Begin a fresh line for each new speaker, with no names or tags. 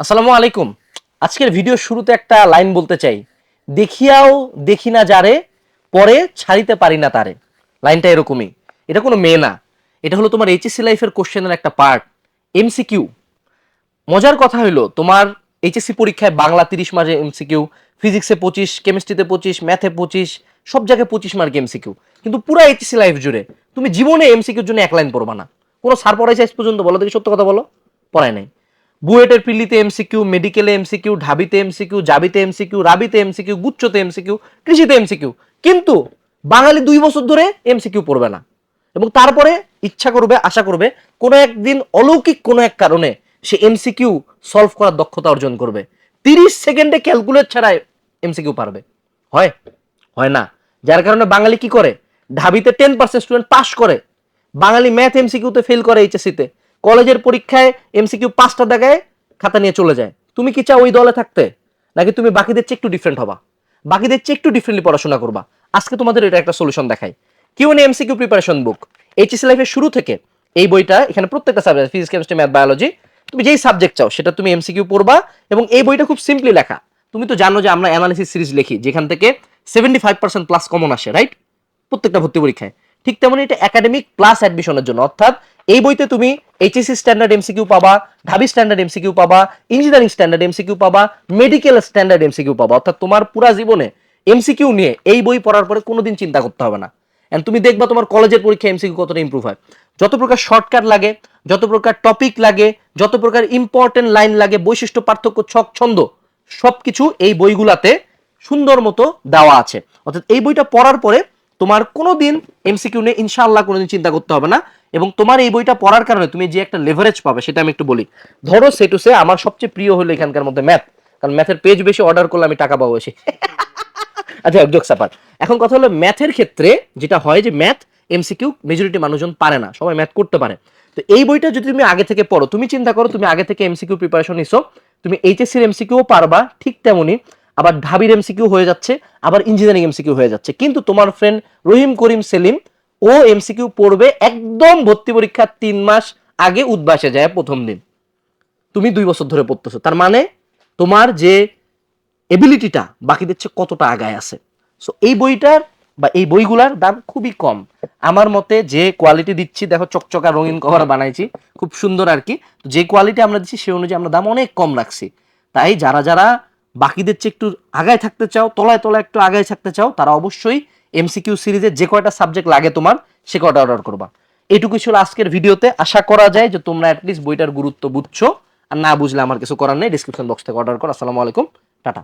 আসসালামু আলাইকুম। আজকের ভিডিও শুরুতে একটা লাইন বলতে চাই। দেখিয়াও দেখি না যারে, পরে ছাড়িতে পারি না তারে। লাইনটা এরকমই। এটা কোনো মেয়ে না। এটা হলো তোমার এইচএসসি লাইফের কোশ্চেনের একটা পার্ট এমসিকিউ মজার কথা হলো তোমার এইচএসসি পরীক্ষায় বাংলা তিরিশ মার্কে এমসিকিউ ফিজিক্সে পঁচিশ কেমিস্ট্রিতে পঁচিশ ম্যাথে পঁচিশ, সব জায়গায় পঁচিশ মার্ক এমসিকিউ কিন্তু পুরো এইচএসসি লাইফ জুড়ে তুমি জীবনে এমসিকিউর জন্য এক লাইন পড়বা না। কোনো সার পড়াইছে পর্যন্ত? বলো দেখি, সত্য কথা বলো। পড়ায় নাই। বুয়েটের পিল্লিতে এমসিকিউ মেডিকেলে এমসিকিউ ঢাবিতে এমসিকিউ জাবিতে এমসিকিউ রাবিতে এমসিকিউ গুচ্ছতে এমসিকিউ কৃষিতে এমসিকিউ কিন্তু বাঙালি দুই বছর ধরে এমসিকিউ পড়বে না এবং তারপরে ইচ্ছা করবে আশা করবে কোনো একদিন অলৌকিক কোনো এক কারণে সে এমসিকিউ সলভ করার দক্ষতা অর্জন করবে তিরিশ সেকেন্ডে ক্যালকুলেট ছাড়া এমসিকিউ পারবে হয় হয় না যার কারণে বাঙালি কি করে ঢাবিতে টেন পার্সেন্ট স্টুডেন্ট পাস করে বাঙালি ম্যাথ এমসিকিউতে ফেল করে এইচএসসিতে কলেজের পরীক্ষায় এমসিকিউ পাঁচটা দেখায় খাতা নিয়ে চলে যায়। তুমি কি চাও ওই দলে থাকতে? নাকি তুমি বাকিদের চেয়ে একটু ডিফারেন্ট হবা? বাকিদের চেয়ে একটু ডিফারেন্টলি পড়াশোনা করবা। আজকে তোমাদের এটা একটা সলিউশন দেখাই। Q N MCQ preparation book HSC লাইফের শুরু থেকে এই বইটা, এখানে প্রত্যেকটা subject physics chemistry math biology তুমি যেই সাবজেক্ট চাও, সেটা তুমি এমসিকিউ পড়বা এবং এই বইটা খুব সিম্পলি লেখা। তুমি তো জানো যে আমরা অ্যানালিসিস সিরিজ লিখি, যেখান থেকে seventy five percent plus common আসে রাইট প্রত্যেকটা ভর্তি পরীক্ষায়। ঠিক তেমনি এটা একাডেমিক প্লাস অ্যাডমিশনের জন্য। অর্থাৎ এই বইতে তুমি এইচএসসি স্ট্যান্ডার্ড এমসিকিউ পাবা, ঢাবি স্ট্যান্ডার্ড এমসিকিউ পাবা ইঞ্জিনিয়ারিং স্ট্যান্ডার্ড এমসিকিউ পাবা মেডিকেল স্ট্যান্ডার্ড এমসিকিউ পাবা। অর্থাৎ তোমার পুরা জীবনে এমসিকিউ নিয়ে এই বই পড়ার পরে কোনোদিন চিন্তা করতে হবে না। এন্ড তুমি দেখবা তোমার কলেজের পরীক্ষা এমসিকিউ কতটা ইমপ্রুভ হয়। যত প্রকার শর্টকাট লাগে, যত প্রকার টপিক লাগে, যত প্রকার ইম্পর্টেন্ট লাইন লাগে, বৈশিষ্ট্য, পার্থক্য, ছক, ছন্দ, সবকিছু এই বইগুলাতে সুন্দর মতো দেওয়া আছে। অর্থাৎ এই বইটা পড়ার পরে তোমার কোনোদিন এমসিকিউ নিয়ে ইনশাআল্লাহ কোনোদিন চিন্তা করতে হবে না এবং তোমার এই বইটা পড়ার কারণে তুমি যে একটা লেভারেজ পাবে সেটা আমি একটু বলি। ধরো সে টু সেটুসে আমার সবচেয়ে প্রিয় হলো এখানকার মধ্যে ম্যাথ কারণ ম্যাথের পেজ বেশি অর্ডার করলে আমি টাকা পাবো বেশি। আচ্ছা জোক সাপার এখন কথা হলো ম্যাথের ক্ষেত্রে যেটা হয় যে ম্যাথ এমসিকিউ মেজরিটি মানুষজন পারে না, সবাই ম্যাথ করতে পারে। তো এই বইটা যদি তুমি আগে থেকে পড়ো, তুমি চিন্তা করো তুমি আগে থেকে এমসিকিউ প্রিপারেশন নিছো, তুমি এইচএসসির এমসিকিউ পারবা, ঠিক তেমনি আবার ঢাবির এমসিকিউ হয়ে যাচ্ছে, আবার ইঞ্জিনিয়ারিং এমসিকিউ হয়ে যাচ্ছে। কিন্তু তোমার ফ্রেন্ড রহিম করিম সেলিম, ও এমসিকিউ পড়বে একদম ভর্তি পরীক্ষার তিন মাস আগে উদ্বাসে যায় প্রথম দিন। তুমি দুই বছর ধরে পড়তেছো। তার মানে তোমার যে এবিলিটিটা বাকিদের চেয়ে কতটা আগায় আছে। সো এই বইটার বা এই বইগুলার দাম খুবই কম। আমার মতে যে কোয়ালিটি দিচ্ছি, দেখো চকচকা রঙিন কভার বানাইছি, খুব সুন্দর আর কি। যে কোয়ালিটি আমরা দিচ্ছি সেই অনুযায়ী আমরা দাম অনেক কম রাখছি। তাই যারা যারা বাকিদের চেয়ে একটু আগায় থাকতে চাও, তলায় তলায় একটু আগায় থাকতে চাও, তারা অবশ্যই এমসিকিউ সিরিজে যে কয়টা সাবজেক্ট লাগে তোমার, সে কয়টা অর্ডার করবা। এটুকুই ছিল আজকের ভিডিওতে। আশা করা যায় যে তোমরা অ্যাটলিস্ট বইটার গুরুত্ব বুঝছ। আর না বুঝলে আমার কিছু করার নেই ডিসক্রিপশন বক্স থেকে অর্ডার করো। আসসালামু আলাইকুম, টাটা।